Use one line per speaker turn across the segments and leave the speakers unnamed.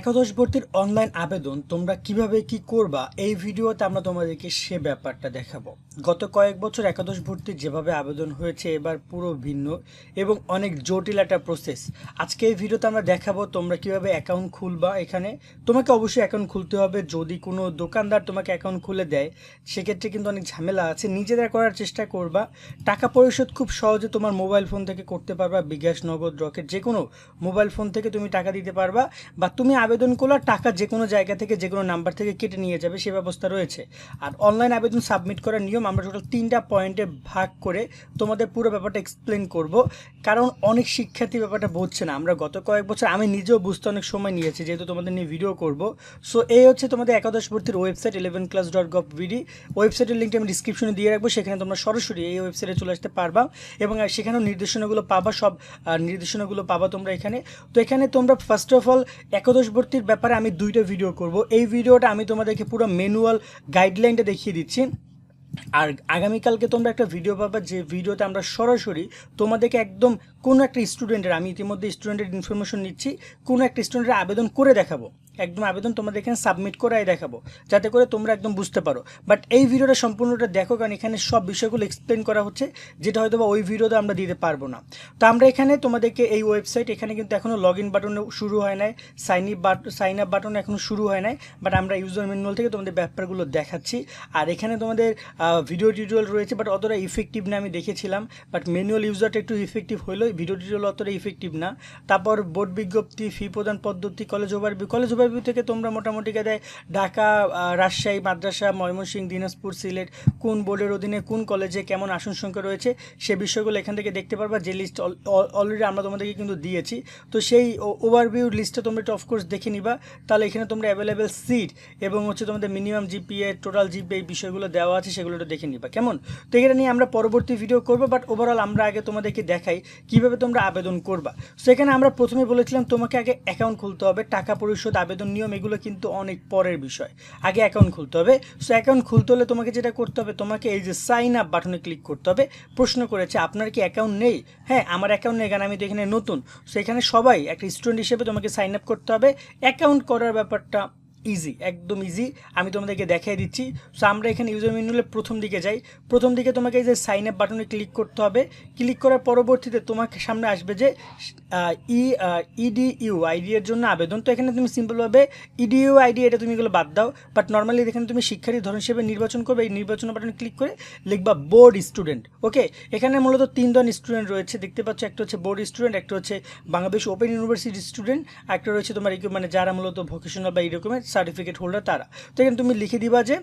একাদশ ভর্তির অনলাইন আবেদন তোমরা কীভাবে কি করবা, এই ভিডিওতে আমরা তোমাদেরকে সে ব্যাপারটা দেখাবো। গত কয়েক বছর একাদশ ভর্তির যেভাবে আবেদন হয়েছে এবার পুরো ভিন্ন এবং অনেক জটিল একটা প্রসেস আজকে এই ভিডিওতে আমরা দেখাবো তোমরা কীভাবে অ্যাকাউন্ট খুলবা এখানে। তোমাকে অবশ্যই অ্যাকাউন্ট খুলতে হবে, যদি কোনো দোকানদার তোমাকে অ্যাকাউন্ট খুলে দেয়, সেক্ষেত্রে কিন্তু অনেক ঝামেলা আছে। নিজেরা করার চেষ্টা করবা। টাকা পরিশোধ খুব সহজে তোমার মোবাইল ফোন থেকে করতে পারবা, বিকাশ, নগদ, রকেট যে কোনো মোবাইল ফোন থেকে তুমি টাকা দিতে পারবা, বা তুমি আবেদন করলে টাকা যে কোনো জায়গা থেকে, যে কোনো নাম্বার থেকে কেটে নিয়ে যাবে, সে ব্যবস্থা রয়েছে। আর অনলাইন আবেদন সাবমিট করার নিয়ম আমরা টোটাল তিনটা পয়েন্টে ভাগ করে তোমাদের পুরো ব্যাপারটা এক্সপ্লেন করব। কারণ অনেক শিক্ষার্থী ব্যাপারটা বুঝছে না। আমরা গত কয়েক বছর, আমি নিজেও বুঝতে অনেক সময় নিয়েছি যেহেতু তোমাদের নিয়ে ভিডিও করব। সো এই হচ্ছে তোমাদের একাদশ ভর্তির website eleven class dot gov B D ওয়েবসাইটের লিঙ্কটা আমি ডিসক্রিপশনে দিয়ে রাখব। সেখানে তোমরা সরাসরি এই ওয়েবসাইটে চলে আসতে পারবা এবং সেখানেও নির্দেশনাগুলো পাবা। সব নির্দেশনাগুলো পাবা তোমরা এখানে। তো এখানে তোমরা ফার্স্ট অফ অল একাদশ ভর্তির ব্যাপারে আমি দুইটা ভিডিও করব। এই ভিডিওটা আমি তোমাদেরকে পুরো ম্যানুয়াল গাইডলাইনটা দেখিয়ে দিচ্ছি। আর আগামীকালকে তোমরা একটা ভিডিও পাবা, যে ভিডিওতে আমরা সরাসরি তোমাদেরকে একদম কোনো একটা স্টুডেন্টের আমি ইতিমধ্যে স্টুডেন্টের ইনফরমেশন নিচ্ছি, কোনো একটা স্টুডেন্টের আবেদন করে দেখাবো। একদম আবেদন তোমাদের এখানে সাবমিট করাই দেখাবো। যাতে করে তোমরা একদম বুঝতে পারো। বাট এই ভিডিওটা সম্পূর্ণটা দেখো, কারণ এখানে সব বিষয়গুলো এক্সপ্লেন করা হচ্ছে, যেটা হয়তো বা ওই ভিডিওতে আমরা দিতে পারব না। তো আমরা এখানে তোমাদেরকে এই ওয়েবসাইট এখানে কিন্তু এখনও লগ ইন বাটন শুরু হয় নাই sign up but sign up button এখনও শুরু হয় নাই বাট আমরা ইউজার ম্যানুয়াল থেকে তোমাদের ব্যাপারগুলো দেখাচ্ছি। আর এখানে তোমাদের ভিডিও টিউটোরিয়াল রয়েছে বাট অতটা ইফেক্টিভ না আমি দেখেছিলাম বাট ম্যানুয়াল ইউজারটা একটু ইফেক্টিভ হলো ভিডিও টিউটোরিয়াল অতটা ইফেক্টিভ না। তারপর বোর্ড বিজ্ঞপ্তি ফি প্রদান পদ্ধতি কলেজ ওভারভিউ কলেজ ওভারভিউ থেকে তোমরা মোটামুটি দেয় ঢাকা রাজশাহী, মাদ্রাসা, ময়মনসিংহ, দিনাজপুর, সিলেট, কোন বোর্ডের অধীনে, কোন কলেজে কেমন আসন সংখ্যা রয়েছে, সে বিষয়গুলো এখান থেকে দেখতে পারবা। যে লিস্ট অলরেডি আমরা তোমাদেরকে কিন্তু দিয়েছি। তো সেই ওভারভিউ লিস্টটা তোমরা একটু অফকোর্স দেখে নিবা। তাহলে এখানে তোমরা অ্যাভেলেবেল সিট এবং হচ্ছে তোমাদের মিনিমাম জিপিএ টোটাল জিপিএ এই বিষয়গুলো দেওয়া আছে, সেগুলো একটু দেখে নিবা। কেমন? তো এটা নিয়ে আমরা পরবর্তী ভিডিও করব বাট ওভারঅল আমরা আগে তোমাদেরকে দেখাই কীভাবে তোমরা আবেদন করবা। সেখানে আমরা প্রথমে বলেছিলাম, তোমাকে আগে অ্যাকাউন্ট খুলতে হবে, টাকা পরিশোধ আবেদন নিয়ম এগুলো কিন্তু অনেক পরের বিষয়। আগে অ্যাকাউন্ট খুলতে হবে। সো অ্যাকাউন্ট খুলতে হলে তোমাকে যেটা করতে হবে, তোমাকে এই যে সাইন আপ বাটনে ক্লিক করতে হবে। প্রশ্ন করেছে, আপনার কি অ্যাকাউন্ট নেই? হ্যাঁ আমার অ্যাকাউন্ট নেই, কারণ আমি তো এখানে নতুন। সো এখানে সবাই, একটা স্টুডেন্ট হিসেবে তোমাকে সাইন আপ করতে হবে। অ্যাকাউন্ট করার ব্যাপারটা ইজি একদম ইজি আমি তোমাদেরকে দেখিয়ে দিচ্ছি। সো আমরা এখানে ইউজার মেনুলে প্রথম দিকে যাই। প্রথম দিকে তোমাকে এই যে সাইন আপ বাটনে ক্লিক করতে হবে। ক্লিক করার পরবর্তীতে তোমাকে সামনে আসবে যে ই ইডি ইউ আইডি এর জন্য আবেদন। তো এখানে তুমি সিম্পলভাবে ইডি ইউ আইডি এটা তুমি এগুলো বাদ দাও। বাট নর্মালি এখানে তুমি শিক্ষার্থী ধরন হিসেবে নির্বাচন করবে। এই নির্বাচন বাটনে ক্লিক করে লিখবা বোর্ড স্টুডেন্ট ওকে এখানে মূলত তিন ধরনের স্টুডেন্ট রয়েছে। দেখতে পাচ্ছ, একটা হচ্ছে বোর্ড স্টুডেন্ট একটা হচ্ছে বাংলাদেশ ওপেন ইউনিভার্সিটি স্টুডেন্ট একটা রয়েছে তোমার মানে যারা মূলত ভোকেশনাল বা এরকমের সার্টিফিকেট হোল্ডার তারা। তো এখানে তুমি লিখে দিবা যে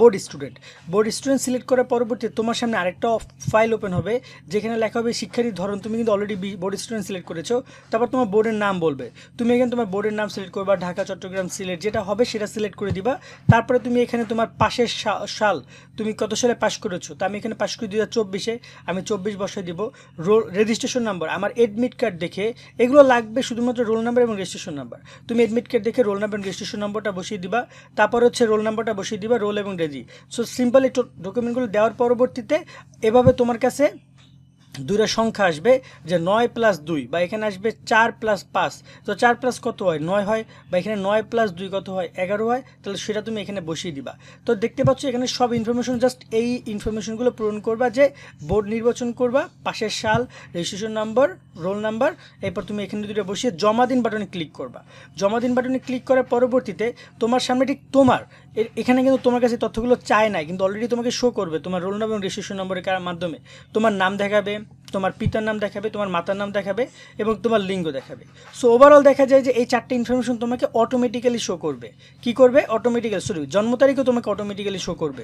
board student board student select করার পরবর্তী তোমার সামনে আরেকটা ফাইল ওপেন হবে, যেখানে লেখা হবে, শিক্ষার্থীর ধরন তুমি কিন্তু অলরেডি বোর্ড স্টুডেন্ট সিলেক্ট করেছ। তারপর তোমার বোর্ডের নাম বলবে। তুমি এখানে তোমার বোর্ডের নাম সিলেক্ট করবা, ঢাকা, চট্টগ্রাম সিলেট যেটা হবে সেটা সিলেক্ট করে দিবা। তারপরে তুমি এখানে তোমার পাশের সাল, তুমি কত সালে পাশ করেছ? তা আমি এখানে পাশ করে দু চব্বিশে, আমি চব্বিশ বসায় দিব। রোল রেজিস্ট্রেশন নাম্বার আমার এডমিট কার্ড দেখে, এগুলো লাগবে শুধুমাত্র রোল নাম্বার এবং রেজিস্ট্রেশন নাম্বার তুমি এডমিট কার্ড দেখে রোল নাম্বার এবং রেজিস্ট্রেশন নাম্বারটা বসিয়ে দিবা। তারপর হচ্ছে রোল নাম্বারটা বসিয়ে দিবা রোল এবং রেজি সো সিম্পল এই ডকুমেন্টগুলো দেওয়ার পরবর্তীতে এভাবে তোমার কাছে দুইটা সংখ্যা আসবে যে নয় প্লাস দুই, বা এখানে আসবে চার প্লাস পাঁচ। তো চার প্লাস কত হয়? নয় হয়, বা এখানে নয় প্লাস দুই কত হয়? এগারো হয়, তাহলে সেটা তুমি এখানে বসিয়ে দিবা। তো দেখতে পাচ্ছ এখানে সব ইনফরমেশন জাস্ট এই ইনফরমেশনগুলো পূরণ করবা যে বোর্ড নির্বাচন করবা, পাশের সাল রেজিস্ট্রেশন নাম্বার রোল নাম্বার এরপর তুমি এখানে দুটো বসিয়ে জমা দিন বাটনে ক্লিক করবা। জমা দিন বাটনে ক্লিক করার পরবর্তীতে তোমার সামনে ঠিক তোমার এখানে কিন্তু তোমার কাছে তথ্যগুলো চায় না কিন্তু অলরেডি তোমাকে শো করবে। তোমার রোল নাম্বার এবং রেজিস্ট্রেশন নম্বরের মাধ্যমে। তোমার নাম দেখাবে, তোমার পিতার নাম দেখাবে, তোমার মাতার নাম দেখাবে এবং তোমার লিঙ্গ দেখাবে। সো ওভারঅল দেখা যায় যে এই চারটে ইনফরমেশন তোমাকে অটোমেটিক্যালি শো করবে। কি করবে? অটোমেটিক্যালি সরি জন্ম তারিখও তোমাকে অটোমেটিক্যালি শো করবে।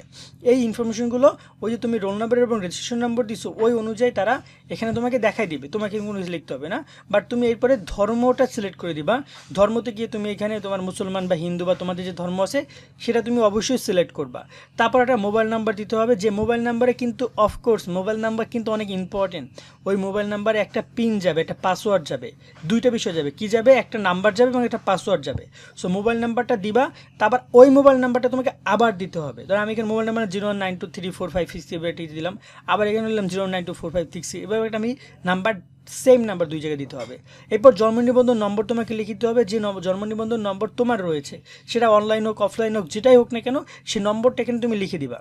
এই ইনফরমেশনগুলো ওই যে তুমি রোল নাম্বার এবং রেজিস্ট্রেশন নম্বর দিছো, ওই অনুযায়ী তারা এখানে তোমাকে দেখাই দিবে। তোমাকে কোনো লিখতে হবে না। বাট তুমি এরপরে ধর্মটা সিলেক্ট করে দিবা। ধর্মতে গিয়ে তুমি এখানে তোমার মুসলমান বা হিন্দু বা তোমাদের যে ধর্ম আছে, সেটা তুমি অবশ্যই সিলেক্ট করবা। তারপর একটা মোবাইল নাম্বার দিতে হবে, যে মোবাইল নাম্বারে কিন্তু অফকোর্স মোবাইল নাম্বার কিন্তু অনেক ইম্পর্টেন্ট ওই মোবাইল নাম্বারে একটা পিন যাবে, একটা পাসওয়ার্ড যাবে, দুইটা বিষয় যাবে, কি যাবে? একটা নাম্বার যাবে এবং একটা পাসওয়ার্ড যাবে। সো মোবাইল নাম্বারটা দিবা, তারপর ওই মোবাইল নাম্বারটা তোমাকে আবার দিতে হবে। ধরো আমি এখানে mobile number zero nine two three four five six দিলাম, আবার এখানে নিলাম zero nine two four five six এবার একটা আমি নাম্বার সেম নাম্বার দুই জায়গায় দিতে হবে। এরপর জন্ম নিবন্ধন নম্বর তোমাকে লিখিতে হবে, যে জন্ম নিবন্ধন নম্বর তোমার রয়েছে, সেটা অনলাইন হোক অফলাইন হোক, যেটাই হোক না কেন সেই নম্বরটা এখানে তুমি লিখে দিবা।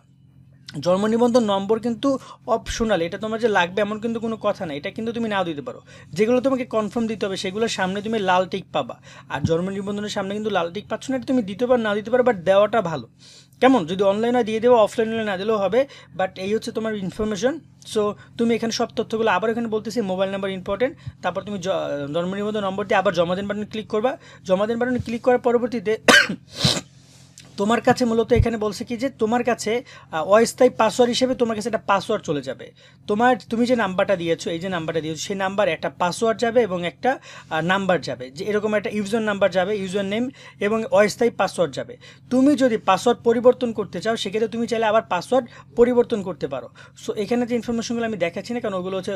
জন্ম নিবন্ধন নম্বর কিন্তু অপশনাল এটা তোমার যে লাগবে এমন কিন্তু কোনো কথা না, এটা কিন্তু তুমি নাও দিতে পারো। যেগুলো তোমাকে কনফার্ম দিতে হবে সেগুলোর সামনে তুমি লাল টিক পাবা। আর জন্ম নিবন্ধনের সামনে কিন্তু লাল টিক পাচ্ছ না, এটা তুমি দিতে পারো, না দিতে পারো বাট দেওয়াটা ভালো। কেমন? যদি অনলাইনে দিয়ে দেবো অফলাইনে না দিলেও হবে বাট এই হচ্ছে তোমার ইনফরমেশন সো তুমি এখানে সব তথ্যগুলো আবার এখানে বলতেছি মোবাইল নাম্বার ইম্পর্টেন্ট তারপর তুমি জন্ম নিবন্ধন নম্বর দিয়ে আবার জমা দেন বাটনে ক্লিক করবা। জমা দেন বাটনে ক্লিক করার পরবর্তীতে তোমার কাছে মূলত এখানে বলছে কি যে তোমার কাছে অস্থায়ী পাসওয়ার্ড হিসেবে তোমার কাছে একটা পাসওয়ার্ড চলে যাবে। তোমার, তুমি যে নাম্বারটা দিয়েছ, এই যে নাম্বারটা দিয়েছ, সেই নাম্বার একটা পাসওয়ার্ড যাবে এবং একটা নাম্বার যাবে। যে এরকম একটা ইউজার নাম্বার যাবে ইউজার নেম এবং অস্থায়ী পাসওয়ার্ড যাবে। তুমি যদি পাসওয়ার্ড পরিবর্তন করতে চাও, সেক্ষেত্রে তুমি চাইলে আবার পাসওয়ার্ড পরিবর্তন করতে পারো। সো এখানে যে ইনফরমেশনগুলো আমি দেখাচ্ছি না, কারণ ওগুলো হচ্ছে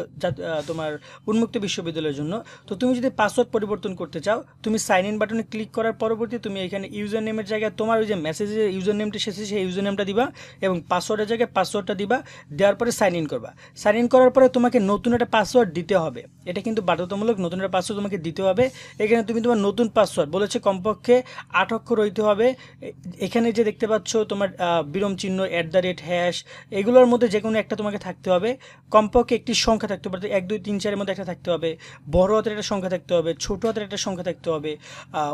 তোমার উন্মুক্ত বিশ্ববিদ্যালয়ের জন্য। তো তুমি যদি পাসওয়ার্ড পরিবর্তন করতে চাও, তুমি সাইন ইন বাটনে ক্লিক করার পরবর্তী তুমি এখানে ইউজার নেমের জায়গায় তোমার ওই যে মেসেজের ইউজার নেমটা এসেছে, সেই ইউজার নেমটা দিবা এবং পাসওয়ার্ডের জায়গায় পাসওয়ার্ডটা দিবা, দেওয়ার পরে সাইন ইন করবা। সাইন ইন করার পরে তোমাকে নতুন একটা পাসওয়ার্ড দিতে হবে। এটা কিন্তু বাধ্যতামূলক নতুন একটা পাসওয়ার্ড তোমাকে দিতে হবে। এখানে তুমি তোমার নতুন পাসওয়ার্ড বলেছে কমপক্ষে আট অক্ষর হইতে হবে। এখানে যে দেখতে পাচ্ছ তোমার বিরম চিহ্ন অ্যাট দ্য রেট হ্যাশ এগুলোর মধ্যে যে কোনো একটা তোমাকে থাকতে হবে। কমপক্ষে একটি সংখ্যা থাকতে পারে এক, দুই, তিন, চারের মধ্যে একটা থাকতে হবে। বড় হাতের একটা সংখ্যা থাকতে হবে, ছোট হাতের একটা সংখ্যা থাকতে হবে।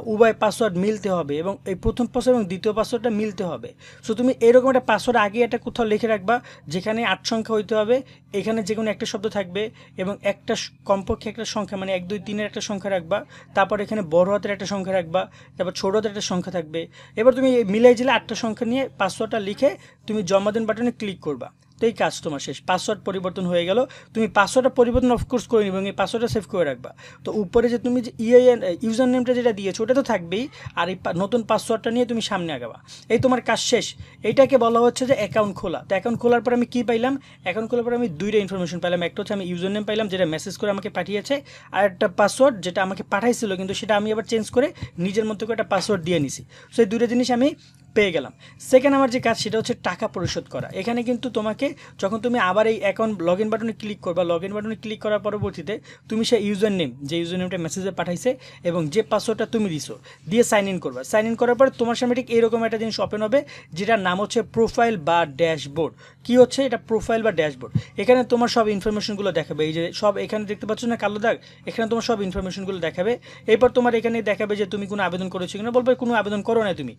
উভয় পাসওয়ার্ড মিলতে হবে এবং এই প্রথম পাসওয়ার্ড এবং দ্বিতীয় পাসওয়ার্ডটা মিলতে হবে। সো তুমি এরকম একটা পাসওয়ার্ড আগে একটা কোথাও লিখে রাখবা, যেখানে আট সংখ্যা হইতে হবে। এখানে যে কোনো একটা শব্দ থাকবে এবং একটা স- কমপক্ষে একটা সংখ্যা মানে এক, দুই, তিনের একটা সংখ্যা রাখবা, তারপর এখানে বড় হাতের একটা সংখ্যা রাখবা, তারপর ছোট হাতের একটা সংখ্যা থাকবে। এবার তুমি মিলাই জেলে আটটা সংখ্যা নিয়ে পাসওয়ার্ডটা লিখে তুমি জমা দেন বাটনে ক্লিক করবা। এই কাজ তোমার শেষ। পাসওয়ার্ড পরিবর্তন হয়ে গেল, তুমি পাসওয়ার্ডটা পরিবর্তন অফকোর্স করে নিবে এবং এই পাসওয়ার্ডটা সেভ করে রাখবা। তো উপরে যে তুমি যে ইআইএন ইউজার নেমটা যেটা দিয়েছ, ওটা তো থাকবেই, আর এই নতুন পাসওয়ার্ডটা নিয়ে তুমি সামনে আগাবা। এই তোমার কাজ শেষ। এইটাকে বলা হচ্ছে যে অ্যাকাউন্ট খোলা। তো অ্যাকাউন্ট খোলার পর আমি কী পাইলাম? অ্যাকাউন্ট খোলার পর আমি দুইটা ইনফরমেশন পাইলাম। একটা হচ্ছে আমি ইউজার নেম পাইলাম, যেটা মেসেজ করে আমাকে পাঠিয়েছে, আর একটা পাসওয়ার্ড যেটা আমাকে পাঠাইছিল, কিন্তু সেটা আমি আবার চেঞ্জ করে নিজের মতো করে একটা পাসওয়ার্ড দিয়ে নিছি। সো এই দুটো জিনিস আমি পেয়ে গেলাম। সেকেন্ড আমার যে কাজ সেটা হচ্ছে টাকা পরিশোধ করা। এখানে কিন্তু তোমাকে যখন তুমি আবার এই অ্যাকাউন্ট লগ ইন বাটনে ক্লিক করবা লগ ইন বাটনে ক্লিক করার পরবর্তীতে তুমি সেই ইউজার নেম যে ইউজার নেমটা মেসেজে পাঠাইছে এবং যে পাসওয়ার্ডটা তুমি দিছো, দিয়ে সাইন ইন করবা। সাইন ইন করার পর তোমার সামনে ঠিক এরকম একটা জিনিস ওপেন হবে, যেটার নাম হচ্ছে প্রোফাইল বা ড্যাশবোর্ড কি হচ্ছে? এটা প্রোফাইল বা ড্যাশবোর্ড এখানে তোমার সব ইনফরমেশনগুলো দেখাবে। এই যে সব এখানে দেখতে পাচ্ছ না কালো দাগ? এখানে তোমার সব ইনফরমেশনগুলো দেখাবে। এরপর তোমার এখানে দেখাবে যে তুমি কোনো আবেদন করেছ কিনা। বলবে কোনো আবেদন করো না তুমি।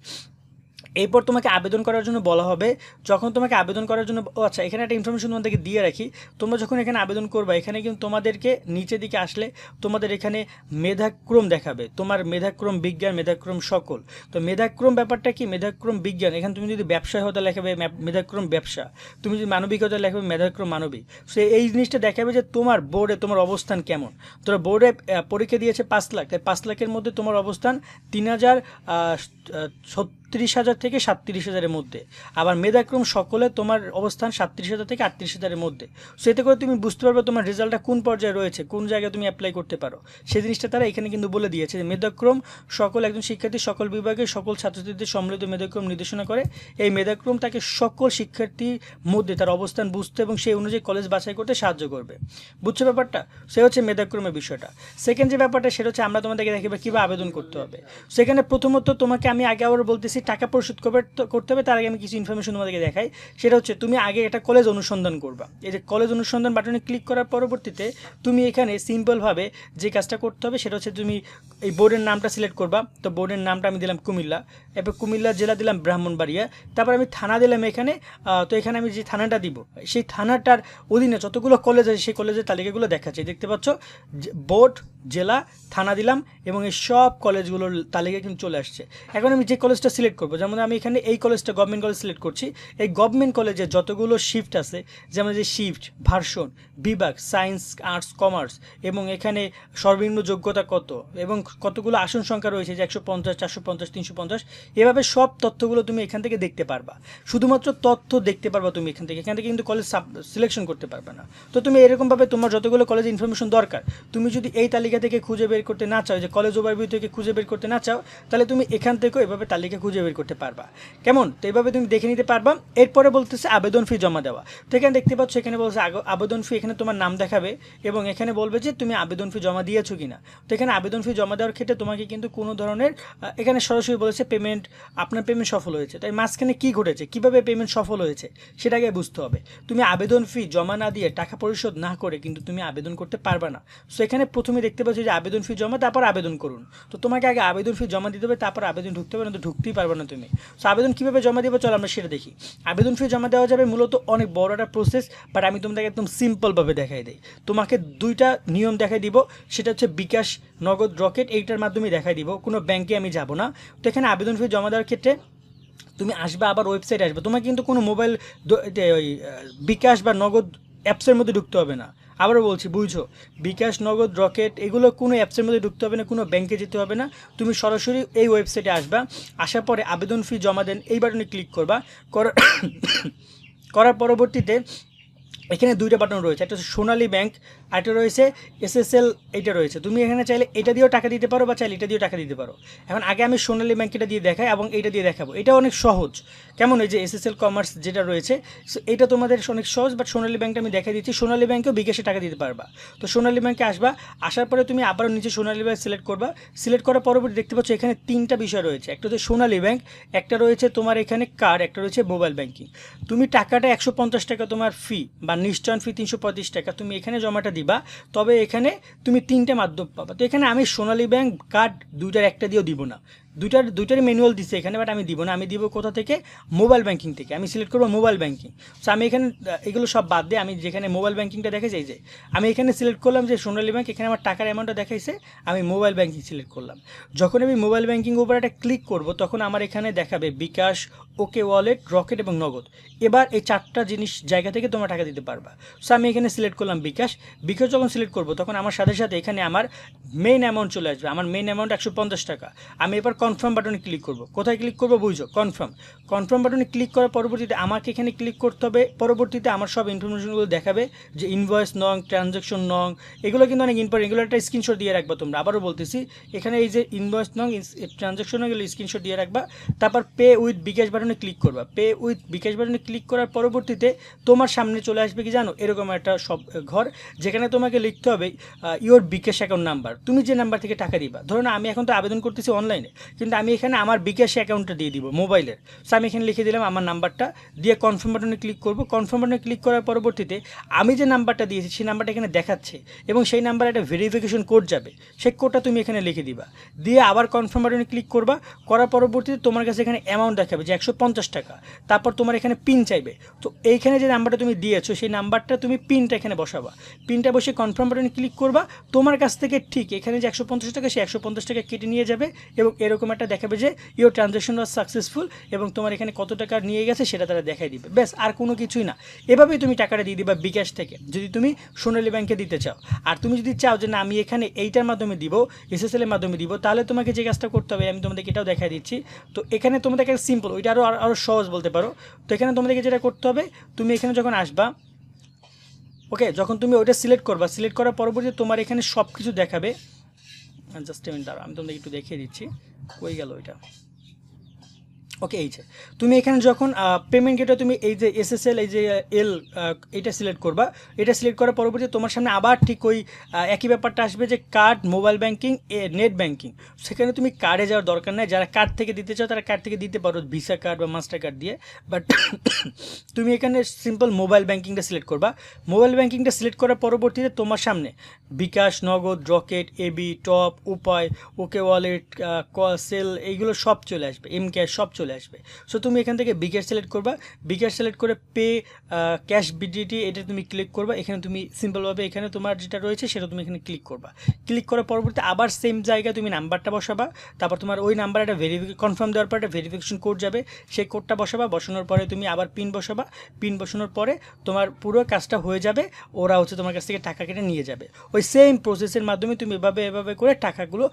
এরপর তোমাকে আবেদন করার জন্য বলা হবে, যখন তোমাকে আবেদন করার জন্য, ও আচ্ছা এখানে একটা ইনফরমেশন তোমাদেরকে দিয়ে রাখি। তোমরা যখন এখানে আবেদন করবে, এখানে কিন্তু তোমাদেরকে নিচের দিকে আসলে তোমাদের এখানে মেধাক্রম দেখাবে। তোমার মেধাক্রম বিজ্ঞান, মেধাক্রম সকল। তো মেধাক্রম ব্যাপারটা কি? মেধাক্রম বিজ্ঞান। এখানে তুমি যদি ব্যবসায় হতে লেখাবে মেধাক্রম ব্যবসা। তুমি যদি মানবিক হতে লেখাবে, মেধাক্রম মানবিক। সে এই জিনিসটা দেখাবে যে তোমার বোর্ডে তোমার অবস্থান কেমন। তোরা বোর্ডে পরীক্ষা দিয়েছে পাঁচ লাখ। তাই পাঁচ লাখের মধ্যে তোমার অবস্থান তিন হাজার ছত্রিশ হাজার থেকে সাতত্রিশ হাজারের মধ্যে। আবার মেধাক্রম সকলে তোমার অবস্থান সাতত্রিশ হাজার থেকে আটত্রিশ হাজারের মধ্যে। সো এতে করে তুমি বুঝতে পারবে তোমার রেজাল্টটা কোন পর্যায়ে রয়েছে, কোন জায়গায় তুমি অ্যাপ্লাই করতে পারো। সেই জিনিসটা তারা এখানে কিন্তু বলে দিয়েছে যে মেধাক্রম সকল একজন শিক্ষার্থী, সকল বিভাগে, সকল ছাত্রছাত্রীদের সম্মিলিত মেধাক্রম নির্দেশনা করে। এই মেধাক্রম তাকে সকল শিক্ষার্থীর মধ্যে তার অবস্থান বুঝতে এবং সেই অনুযায়ী কলেজ বাছাই করতে সাহায্য করবে। বুঝছ ব্যাপারটা? সে হচ্ছে মেধাক্রমের বিষয়টা। সেকেন্ড যে ব্যাপারটা, সেটা হচ্ছে আমরা তোমাদেরকে দেখাবো কীভাবে আবেদন করতে হবে। সেখানে প্রথমত তোমাকে আমি আগে আবার বলতেছি টাকা পরিশোধ করবে করতে হবে, তার আগে আমি কিছু ইনফরমেশন তোমাদেরকে দেখাই। সেটা হচ্ছে, তুমি আগে একটা কলেজ অনুসন্ধান করবা। এই যে কলেজ অনুসন্ধান বাটনে ক্লিক করার পরবর্তীতে তুমি এখানে সিম্পলভাবে যে কাজটা করতে হবে, সেটা হচ্ছে তুমি এই বোর্ডের নামটা সিলেক্ট করবা। তো বোর্ডের নামটা আমি দিলাম কুমিল্লা। এরপর কুমিল্লা জেলা দিলাম ব্রাহ্মণবাড়িয়া। তারপর আমি থানা দিলাম এখানে তো এখানে আমি যে থানাটা দিব, সেই থানাটার অধীনে যতগুলো কলেজ আছে, সেই কলেজের তালিকাগুলো দেখাচ্ছে। দেখতে পাচ্ছ বোর্ড জেলা, থানা দিলাম এবং এই সব কলেজগুলোর তালিকা কিন্তু চলে আসছে। এখন আমি যে কলেজটা সিলেক্ট করব। যেমন আমি এখানে এই কলেজটা গভর্নমেন্ট কলেজ সিলেক্ট করছি। এই গভর্নমেন্ট কলেজে যতগুলো শিফট আছে, যেমন যে শিফট ভার্সন, বিভাগ সায়েন্স আর্টস কমার্স এবং এখানে সর্বনিম্ন যোগ্যতা কত, এবং কতগুলো আসন সংখ্যা রয়েছে, যে একশো পঞ্চাশ, চারশো পঞ্চাশ, তিনশো পঞ্চাশ, এভাবে সব তথ্যগুলো তুমি এখান থেকে দেখতে পারবা। শুধুমাত্র তথ্য দেখতে পারবা তুমি এখান থেকে। এখান থেকে কিন্তু কলেজ সিলেকশন করতে পারবে না। তো তুমি এরকমভাবে তোমার যতগুলো কলেজ ইনফরমেশন দরকার, তুমি যদি এই তালিকা থেকে খুঁজে বের করতে না চাও, যে কলেজ ওভারভিউ থেকে খুঁজে বের করতে না চাও, তাহলে তুমি এখান থেকেও এভাবে তালিকা খুঁজে খুঁজে বের করতে পারবা। কেমন? তো এইভাবে তুমি দেখে নিতে পারবা। এরপরে বলতেছে আবেদন ফি জমা দেওয়া। তো এখানে দেখতে পাচ্ছ, এখানে বলছে আবেদন ফি এখানে তোমার নাম দেখাবে এবং এখানে বলবে যে তুমি আবেদন ফি জমা দিয়েছ কিনা। তো এখানে আবেদন ফি জমা দেওয়ার ক্ষেত্রে তোমাকে কিন্তু কোনো ধরনের এখানে সরাসরি বলেছে পেমেন্ট আপনার পেমেন্ট সফল হয়েছে। তাই মাঝখানে কী ঘটেছে? কীভাবে পেমেন্ট সফল হয়েছে? সেটাকে বুঝতে হবে। তুমি আবেদন ফি জমা না দিয়ে টাকা পরিশোধ না করে কিন্তু তুমি আবেদন করতে পারবে না। সো এখানে প্রথমে দেখতে পাচ্ছ যে আবেদন ফি জমা, তারপর আবেদন করুন। তো তোমাকে আগে আবেদন ফি জমা দিতে হবে, তারপর আবেদন ঢুকতে হবে না তো ঢুকতেই পারবে না তুমি। সো আবেদন কীভাবে জমা দেবো চলো আমরা সেটা দেখি। আবেদন ফি জমা দেওয়া যাবে মূলত অনেক বড় একটা প্রসেস বাট আমি তোমাকে একদম সিম্পলভাবে দেখাই দিই। তোমাকে দুইটা নিয়ম দেখাই দিব, সেটা হচ্ছে বিকাশ নগদ রকেট, এইটার মাধ্যমে দেখাই দিব। কোনো ব্যাংকে আমি যাব না। তো এখানে আবেদন ফি জমা দেওয়ার ক্ষেত্রে তুমি আসবে, আবার ওয়েবসাইট আসবে। তোমাকে কিন্তু কোনো মোবাইল ওই বিকাশ বা নগদ অ্যাপসের মধ্যে ঢুকতে হবে না। আবারও বলছি, বুঝছ? বিকাশ নগদ, রকেট, এগুলো কোনো অ্যাপসের মধ্যে ঢুকতে হবে না, কোনো ব্যাংকে যেতে হবে না। তুমি সরাসরি এই ওয়েবসাইটে আসবা, আসার পরে আবেদন ফি জমা দেন, এই বাটনে ক্লিক করবা। করার পরবর্তীতে এখানে দুইটা বাটন রয়েছে, একটা হচ্ছে সোনালী ব্যাংক আর একটা রয়েছে এসএসএল, এইটা রয়েছে। তুমি এখানে চাইলে এটা দিয়েও টাকা দিতে পারো বা চাইলে এটা দিয়েও টাকা দিতে পারো। এখন আগে আমি সোনালী ব্যাংক এটা দিয়ে দেখাই এবং এটা দিয়ে দেখাবো। এটা অনেক সহজ। কেমন এই যে এসএসএল কমার্স যেটা রয়েছে এটা তোমাদের অনেক সহজ বাট সোনালী ব্যাংকটা আমি দেখা দিচ্ছি। সোনালী ব্যাংকেও বিকাশে টাকা দিতে পারবা। তো সোনালী ব্যাংকে আসবা, আসার পরে তুমি আবারও নিচে সোনালী ব্যাংক সিলেক্ট করবা। সিলেক্ট করার পরবর্তী দেখতে পাচ্ছ এখানে তিনটা বিষয় রয়েছে। একটা হচ্ছে সোনালী ব্যাংক একটা রয়েছে তোমার এখানে কার্ড একটা রয়েছে মোবাইল ব্যাংকিং তুমি টাকাটা একশো পঞ্চাশ টাকা তোমার ফি বা নিশ্চয়ন ফি তিনশো পঁয়ত্রিশ টাকা তুমি এখানে জমাটা দিবা, তবে এখানে তুমি তিনটে মাধ্যম পাবা। তো এখানে আমি সোনালী ব্যাংক কার্ড দুইটার একটা দিয়েও দিব না। দুইটার, দুইটারই ম্যানুয়াল দিচ্ছে এখানে বাট আমি দিব না। আমি দিব কোথা থেকে? মোবাইল ব্যাঙ্কিং থেকে। আমি সিলেক্ট করব মোবাইল ব্যাংকিং সো আমি এখানে, এগুলো সব বাদ দিয়ে আমি যেখানে মোবাইল ব্যাঙ্কিংটা দেখে যাই যে, আমি এখানে সিলেক্ট করলাম যে সোনালী ব্যাঙ্ক এখানে আমার টাকার অ্যামাউন্টটা দেখাইছে, আমি মোবাইল ব্যাঙ্কিং সিলেক্ট করলাম। যখন আমি মোবাইল ব্যাংকিং উপর একটা ক্লিক করব, তখন আমার এখানে দেখাবে বিকাশ ওকে ওয়ালেট রকেট এবং নগদ। এবার এই চারটা জিনিস জায়গা থেকে তোমরা টাকা দিতে পারবা। সো আমি এখানে সিলেক্ট করলাম বিকাশ। বিকাশ যখন সিলেক্ট করব, তখন আমার সাথে সাথে এখানে আমার মেইন অ্যামাউন্ট চলে আসবে। আমার মেইন অ্যামাউন্ট একশো পঞ্চাশ টাকা। আমি এবার কনফার্ম বাটনে ক্লিক করব। কোথায় ক্লিক করব বুঝো কনফার্ম কনফার্ম বাটনে ক্লিক করার পরবর্তীতে আমাকে এখানে ক্লিক করতে হবে। পরবর্তীতে আমার সব ইনফরমেশনগুলো দেখাবে যে ইনভয়েস নং ট্রানজ্যাকশন নং, এগুলো কিন্তু অনেক ইম্পর্টেন্ট এগুলো একটা স্ক্রিনশট দিয়ে রাখবা তোমরা। আবারও বলতেছি, এখানে এই যে ইনভয়েস নং ট্রানজ্যাকশন এগুলো স্ক্রিনশট দিয়ে রাখবা। তারপর পে উইথ বিকাশ বাটনে ক্লিক করবা। পে উইথ বিকাশ বাটনে ক্লিক করার পরবর্তীতে তোমার সামনে চলে আসবে কি জানো? এরকম একটা সব ঘর, যেখানে তোমাকে লিখতে হবে ইওর বিকাশ অ্যাকাউন্ট নাম্বার তুমি যে নাম্বার থেকে টাকা দিবা। ধরো না, আমি এখন তো আবেদন করতেছি অনলাইনে কিন্তু আমি এখানে আমার বিকাশ অ্যাকাউন্টটা দিয়ে দিব মোবাইলের সো আমি এখানে লিখে দিলাম আমার নাম্বারটা দিয়ে কনফার্ম বাটনে ক্লিক করব। কনফার্ম বাটনে ক্লিক করার পরবর্তীতে আমি যে নাম্বারটা দিয়েছি, সেই নাম্বারটা এখানে দেখাচ্ছে এবং সেই নাম্বারে একটা ভেরিফিকেশন কোড যাবে। সেই কোডটা তুমি এখানে লিখে দিবা। দিয়ে আবার কনফার্ম বাটনে ক্লিক করবা। করার পরবর্তীতে তোমার কাছে এখানে অ্যামাউন্ট দেখাবে যে একশো পঞ্চাশ টাকা। তারপর তোমার এখানে পিন চাইবে। তো এইখানে যে নাম্বারটা তুমি দিয়েছ, সেই নাম্বারটা তুমি পিনটা এখানে বসাবা। পিনটা বসে কনফার্ম বাটনে ক্লিক করবা। তোমার কাছ থেকে ঠিক এখানে যে একশো পঞ্চাশ টাকা, সেই একশো টাকা কেটে নিয়ে যাবে এবং এরকম একটা দেখাবে যে ইউর ট্রানজ্যাকশন ওয়াজ সাকসেসফুল এবং তোমার এখানে কত টাকা নিয়ে গেছে সেটা তারা দেখাই দিবে। ব্যাস, আর কোনো কিছুই না। এভাবেই তুমি টাকাটা দিয়ে দিবা বিকাশ থেকে। যদি তুমি সোনালী ব্যাংকে দিতে চাও। আর তুমি যদি চাও যে, না, আমি এখানে এইটার মাধ্যমে দিব এসএসএল এর মাধ্যমে দিব, তাহলে তোমাকে যে কাজটা করতে হবে, আমি তোমাদেরকে এটাও দেখাই দিচ্ছি। তো এখানে তোমাদেরকে সিম্পল ওইটা আরও আরও সহজ বলতে পারো। তো এখানে তোমাদেরকে যেটা করতে হবে, তুমি এখানে যখন আসবা ওকে যখন তুমি ওইটা সিলেক্ট করবা সিলেক্ট করার পরবর্তী তোমার এখানে সব কিছু দেখাবে। জাস্ট মিনিট দাঁড়া আমি তোমাদেরকে একটু দেখিয়ে দিচ্ছি। কই গেল ওইটা? ওকে, এই যে। তুমি এখানে যখন পেমেন্ট গেটে তুমি এই যে এসএসএল এই যে এল এটা সিলেক্ট করবা। এটা সিলেক্ট করার পরবর্তী তোমার সামনে আবার ঠিক ওই একই ব্যাপারটা আসবে যে card mobile banking net banking সেখানে তুমি কার্ডে যাওয়ার দরকার নেই। যারা কার্ড থেকে দিতে চাও, তারা কার্ড থেকে দিতে পারো ভিসা কার্ড বা মাস্টার কার্ড দিয়ে। বাট তুমি এখানে সিম্পল মোবাইল ব্যাঙ্কিংটা সিলেক্ট করবা। মোবাইল ব্যাঙ্কিংটা সিলেক্ট করার পরবর্তীতে তোমার সামনে বিকাশ, নগদ, রকেট এবি টপ উপায়, ওকে ওয়ালেট সেল এইগুলো সব চলে আসবে। এম ক্যাশ সব চলে আসবে। সো তুমি এখান থেকে বিকাশ সিলেক্ট করবা। বিকাশ সিলেক্ট করে পে ক্যাশ বিডিটি এটা তুমি ক্লিক করবা। এখানে তুমি সিম্পলভাবে এখানে তোমার যেটা রয়েছে, সেটা তুমি এখানে ক্লিক করবা। ক্লিক করার পরবর্তী আবার সেম জায়গায় তুমি নাম্বারটা বসাবা। তারপর তোমার ওই নাম্বার একটা ভেরিফিকে কনফার্ম দেওয়ার পর একটা ভেরিফিকেশন কোড যাবে। সেই কোডটা বসাবা। বসানোর পরে তুমি আবার পিন বসাবা। পিন বসানোর পরে তোমার পুরো কাজটা হয়ে যাবে। ওরা হচ্ছে তোমার কাছ থেকে টাকা কেটে নিয়ে যাবে। ওই সেম প্রসেসের মাধ্যমে তুমি এভাবে এভাবে করে টাকাগুলো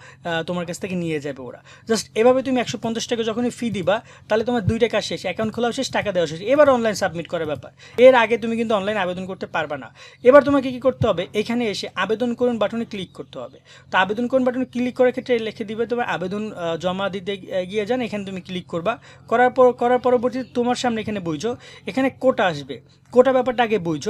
তোমার কাছ থেকে নিয়ে যাবে ওরা। জাস্ট এভাবে তুমি একশো পঞ্চাশ টাকা যখনই ফি দিবা তাহলে তোমার দুইটা কাজ শেষ অ্যাকাউন্ট খোলাও শেষ, টাকা দেওয়া শেষ। এবার অনলাইন সাবমিট করার ব্যাপার। এর আগে তুমি কিন্তু অনলাইন আবেদন করতে পারবে না। এবার তোমাকে কি করতে হবে? এখানে এসে আবেদন করুন বাটনে ক্লিক করতে হবে। তো আবেদন করুন বাটনে ক্লিক করার ক্ষেত্রে লিখে দিবে তোমার আবেদন জমা দিতে গিয়ে যান, এখানে তুমি ক্লিক করবা। করার পর, করার পরবর্তীতে তোমার সামনে এখানে বুঝছ এখানে কোটা আসবে। কোটা ব্যাপারটা আগে বুঝছ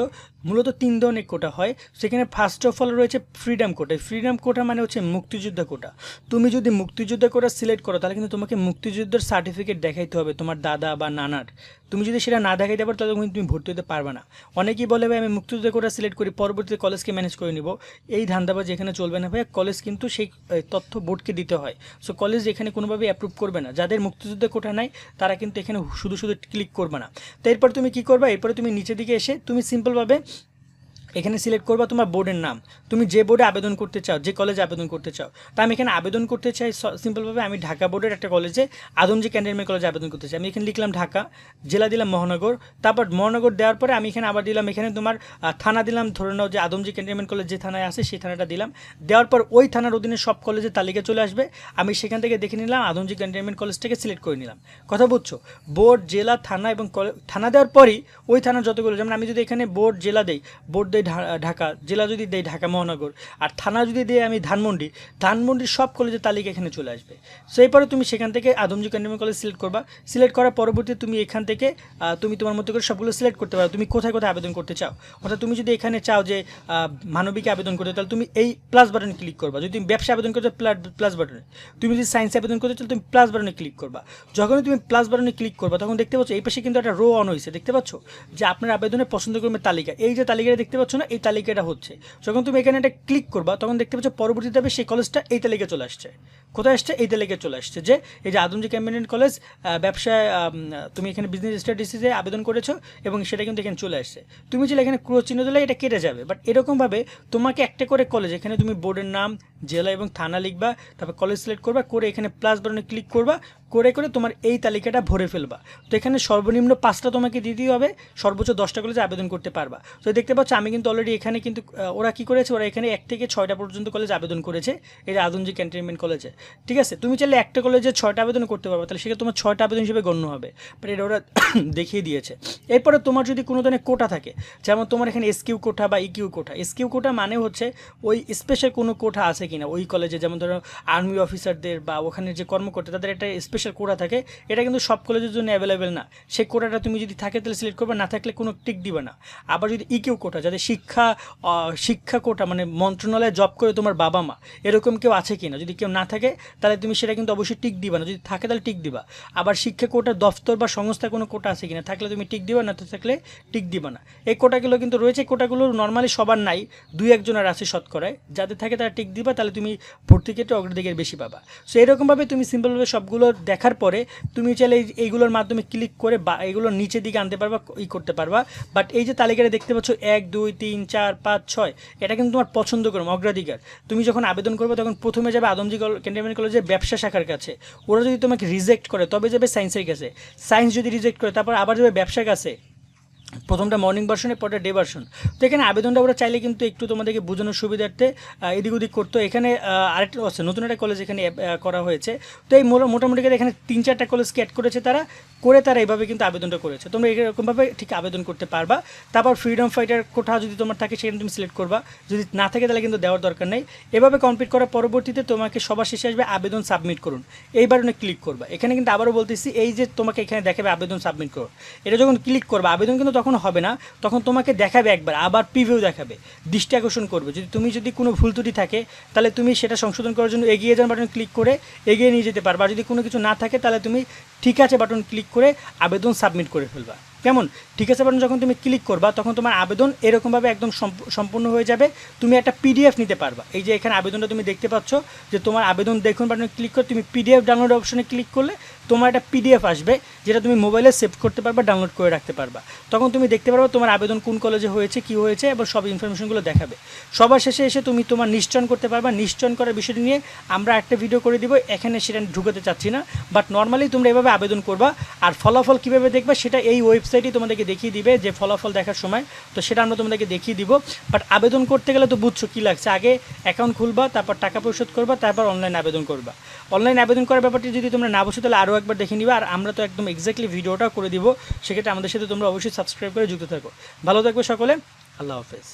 মূলত তিন ধরনের কোটা হয়। সেখানে ফার্স্ট অফ অল রয়েছে ফ্রিডম কোটা। ফ্রিডম কোটা মানে হচ্ছে মুক্তিযোদ্ধা কোটা। তুমি যদি মুক্তিযোদ্ধা কোটা সিলেক্ট করো, তাহলে কিন্তু তোমাকে মুক্তিযুদ্ধের সার্টিফিকেট দেখাইতে হবে তোমার দাদা বা নানার। তুমি যদি সেটা না দেখাইতে পারো, তাহলে কিন্তু তুমি ভর্তি হতে পারবে না। অনেকেই বলে, ভাই, আমি মুক্তিযুদ্ধ কোটা সিলেক্ট করি, পরবর্তীতে কলেজকে ম্যানেজ করে নিব। এই ধান্দাবাজ এখানে চলবে না, ভাই। কলেজ কিন্তু সেই তথ্য বোর্ডকে দিতে হয়। সো কলেজ এখানে কোনোভাবেই অ্যাপ্রুভ করবে না। যাদের মুক্তিযুদ্ধ কোটা নাই, তারা কিন্তু এখানে শুধু শুধু ক্লিক করবে না। তো এরপর তুমি কি করবে? এরপরে তুমি নিচের দিকে এসে, তুমি সিম্পলভাবে এখানে সিলেক্ট করবা তোমার বোর্ডের নাম। তুমি যে বোর্ডে আবেদন করতে চাও, যে কলেজে আবেদন করতে চাও, তা আমি এখানে আবেদন করতে চাই সিম্পলভাবে আমি ঢাকা বোর্ডের একটা কলেজে আদমজি ক্যান্ডিডেট কলেজে আবেদন করতে চাই। আমি এখানে লিখলাম ঢাকা, জেলা দিলাম মহানগর, তারপর মহানগর দেওয়ার পরে আমি এখানে আবার দিলাম এখানে তোমার থানা দিলাম, ধরে নাও যে আদমজি ক্যান্ডিডেট কলেজ যে থানায় আছে সেই থানাটা দিলাম। দেওয়ার পর ওই থানার অধীনে সব কলেজের তালিকা চলে আসবে। আমি সেখান থেকে দেখে নিলাম, আদমজি ক্যান্ডিডেট কলেজটাকে সিলেক্ট করে নিলাম। কথা বুঝছ? বোর্ড জেলা, থানা এবং থানা দেওয়ার পরই ওই থানার যতগুলো, যেমন আমি যদি এখানে বোর্ড জেলা দেই বোর্ড দেই ঢাকা, জেলা যদি দেই ঢাকা মহানগর, আর থানা যদি দেই আমি ধানমন্ডি, ধানমন্ডির সব কলেজের তালিকা এখানে চলে আসবে। সো এরপরে তুমি সেখান থেকে আদমজি ক্যান্ডিডেট কলেজ সিলেক্ট করবা। সিলেক্ট করার পরবর্তীতে তুমি এখান থেকে তুমি তোমার মতো করে সবগুলো সিলেক্ট করতে পারো। তুমি কোথায় কোথায় আবেদন করতে চাও? অর্থাৎ তুমি যদি এখানে চাও যে মানবিকে আবেদন করতে, তাহলে তুমি এই প্লাস বাটনে ক্লিক করবা। যদি তুমি ব্যবসা আবেদন করতে প্লাস বাটনে তুমি যদি সায়েন্স আবেদন করতে চাও, তুমি প্লাস বাটনে ক্লিক করবা। যখনই তুমি প্লাস বাটনে ক্লিক করবা, তখন দেখতে পাচ্ছ এই পাশে কিন্তু একটা রো অন হয়েছে। দেখতে পাচ্ছ? যে আপনার আবেদনের পছন্দ করবে তালিকা। এই যে তালিকাটা দেখতে পাচ্ছ না, এই তালিকাটা হচ্ছে। যখন তুমি এখানে একটা ক্লিক করবা, তখন দেখতে পাচ্ছ পরবর্তীতে সেই কলেজটা এই তালিকা চলে আসছে। কোথায় আসছে? এই তালিকায় চলে আসছে যে, এই যে আদমজি ক্যাম্পিনেন্ট কলেজ ব্যবসায় তুমি এখানে বিজনেস স্টাডিজে আবেদন করেছ এবং সেটা কিন্তু এখানে চলে আসছে। তুমি যদি এখানে ক্রোচ চিহ্ন দিলে, এটা কেটে যাবে। বাট এরকমভাবে তোমাকে একটা করে কলেজ এখানে তুমি বোর্ডের নাম, জেলা এবং থানা লিখবা, তারপর কলেজ সিলেক্ট করবা, করে এখানে প্লাস বাটনে ক্লিক করবা, করে করে তোমার এই তালিকাটা ভরে ফেলবা। তো এখানে সর্বনিম্ন পাঁচটা তোমাকে দিতেই হবে, সর্বোচ্চ দশটা কলেজে আবেদন করতে পারবা। তো দেখতে পাচ্ছ, আমি কিন্তু অলরেডি এখানে কিন্তু ওরা কি করেছে, ওরা এখানে এক থেকে ছয়টা পর্যন্ত কলেজ আবেদন করেছে, এই যে আদমজি ক্যান্টনমেন্ট কলেজে। ঠিক আছে? তুমি চাইলে একটা কলেজে ছয়টা আবেদন করতে পারবে, তাহলে সেটা তোমার ছয়টা আবেদন হিসেবে গণ্য হবে। বাট এটা ওরা দেখিয়ে দিয়েছে। এরপরে তোমার যদি কোনো ধরনের কোটা থাকে, যেমন তোমার এখানে এসকিউ কোটা বা ইকিউ কোটা এসকিউ কোটা মানে হচ্ছে ওই স্পেশাল কোনো কোটা আছে কিনা? ওই কলেজে যেমন ধরো আর্মি অফিসারদের বা ওখানে যে কর্মকর্তা, তাদের একটা স্পেশাল কোটা থাকে। এটা কিন্তু সব কলেজের জন্য অ্যাভেলেবেল না। সেই কোটাটা তুমি যদি থাকে, তাহলে সিলেক্ট করবে। না থাকলে কোনো টিক দিবে না। আবার যদি ইকিউ কোটা যাদের শিক্ষা শিক্ষা কোটা মানে মন্ত্রণালয়ে জব করে তোমার বাবা মা এরকম কেউ আছে কিনা? যদি কেউ না থাকে তাহলে তুমি সেটা কিন্তু অবশ্যই টিক দিবা না। যদি থাকে তাহলে টিক দিবা। আবার শিক্ষা কোটা, দফতর বা সংস্থা কোনো কোটা আছে কিনা, থাকলে তুমি টিক দিবা, না তো থাকলে টিক দিবা না। এই কোটাগুলো কিন্তু রয়েছে কোটাগুলো নর্মালি সবার নাই। দুই একজনের আছে শতকরায়। যাদের থাকে তারা টিক দিবা, তাহলে তুমি ভর্তি ক্ষেত্রে অগ্রাধিকার বেশি পাবা। সো এরকমভাবে তুমি সিম্পলভাবে সবগুলো দেখার পরে তুমি চাইলে এই- এইগুলোর মাধ্যমে ক্লিক করে বা এগুলোর নিচের দিকে আনতে পারবা ই করতে পারবা। বাট এই যে তালিকাটা দেখতে পাচ্ছ, এক, দুই, তিন, চার, পাঁচ, ছয়, এটা কিন্তু তোমার পছন্দ করো অগ্রাধিকার। তুমি যখন আবেদন করবে, তখন প্রথমে যাবে আদমজি ক্যান্টনমেন্ট কলেজের ব্যবসা শাখার কাছে। ওরা যদি তোমাকে রিজেক্ট করে, তবে যাবে সায়েন্সের কাছে। সায়েন্স যদি রিজেক্ট করে, তারপর আবার যাবে ব্যবসার কাছে। প্রথমটা মর্নিং ভার্সনে পরটা ডে ভার্সন তো এখানে আবেদনটা ওরা চাইলে কিন্তু একটু তোমাদেরকে বোঝানোর সুবিধার্থে এদিক ওদিক করতো। এখানে আরেকটা আছে, নতুন একটা কলেজ এখানে করা হয়েছে। তো এই মোটামুটি এখানে তিন চারটা কলেজকে অ্যাড করেছে তারা? করে তারা এইভাবে কিন্তু আবেদনটা করেছে। তোমরা এরকমভাবে ঠিক আবেদন করতে পারবা। তারপর ফ্রিডম ফাইটার কোঠা যদি তোমার থাকে, সেখানে তুমি সিলেক্ট করবা। যদি না থাকে, তাহলে কিন্তু দেওয়ার দরকার নেই। এভাবে কমপ্লিট করার পরবর্তীতে তোমাকে সবার শেষে আসবে আবেদন সাবমিট করুন। এই বাটনে ক্লিক করবা। এখানে কিন্তু আবারও বলতেছি, এই যে তোমাকে এখানে দেখাবে আবেদন সাবমিট করো। এটা যখন ক্লিক করবা, আবেদন কিন্তু তখন হবে না, তখন তোমাকে দেখাবে একবার, আবার প্রিভিউ দেখাবে, দৃষ্টি আকর্ষণ করবে। যদি তুমি যদি কোনো ভুল ত্রুটি থাকে, তাহলে তুমি সেটা সংশোধন করার জন্য এগিয়ে যান বাটন ক্লিক করে এগিয়ে নিয়ে যেতে পারবা। যদি কোনো কিছু না থাকে, তাহলে তুমি ঠিক আছে বাটন ক্লিক করে আবেদন সাবমিট করে ফেলবা। কেমন? ঠিক আছে বাটন যখন তুমি ক্লিক করবা, তখন তোমার আবেদন এরকমভাবে একদম সম্পূর্ণ হয়ে যাবে। তুমি একটা পিডিএফ নিতে পারবা। এই যে এখানে আবেদনটা তুমি দেখতে পাচ্ছ, যে তোমার আবেদন দেখুন বাটনে ক্লিক করে, তুমি পিডিএফ ডাউনলোড অপশনে ক্লিক করলে তোমার একটা পিডিএফ আসবে, যেটা তুমি মোবাইলে সেভ করতে পারবা ডাউনলোড করে রাখতে পারবা। তখন তুমি দেখতে পারবা তোমার আবেদন কোন কলেজে হয়েছে, কি হয়েছে, এবং সব ইনফরমেশনগুলো দেখাবে। সবার শেষে এসে তুমি তোমার নিশ্চয়ন করতে পারবা। নিশ্চয়ন করার বিষয়টি নিয়ে আমরা একটা ভিডিও করে দিব, এখানে সেটা ঢুকাতে চাচ্ছি না। বাট নর্মালি তোমরা এভাবে আবেদন করবা, আর ফলাফল কীভাবে দেখবে সেটা এই ওয়েবসাইটই তোমাদেরকে দেখিয়ে দিবে, যে ফলাফল দেখার সময়। তো সেটা আমরা তোমাদেরকে দেখিয়ে দিব। বাট আবেদন করতে গেলে তো বুঝছ কী লাগছে। আগে অ্যাকাউন্ট খুলবা, তারপর টাকা পরিশোধ করবা, তারপর অনলাইন আবেদন করবা। অনলাইন আবেদন করার ব্যাপারটি যদি তোমরা না বুঝো, তাহলে আরও একবার দেখে নিবে। আর আমরা তো একদম এক্স্যাক্টলি ভিডিওটা করে দিব। সেক্ষেত্রে আমাদের সাথে তোমরা অবশ্যই সাবস্ক্রাইব করে যুক্ত থাকো। ভালো থাকবে সকলে। আল্লাহ হাফেজ।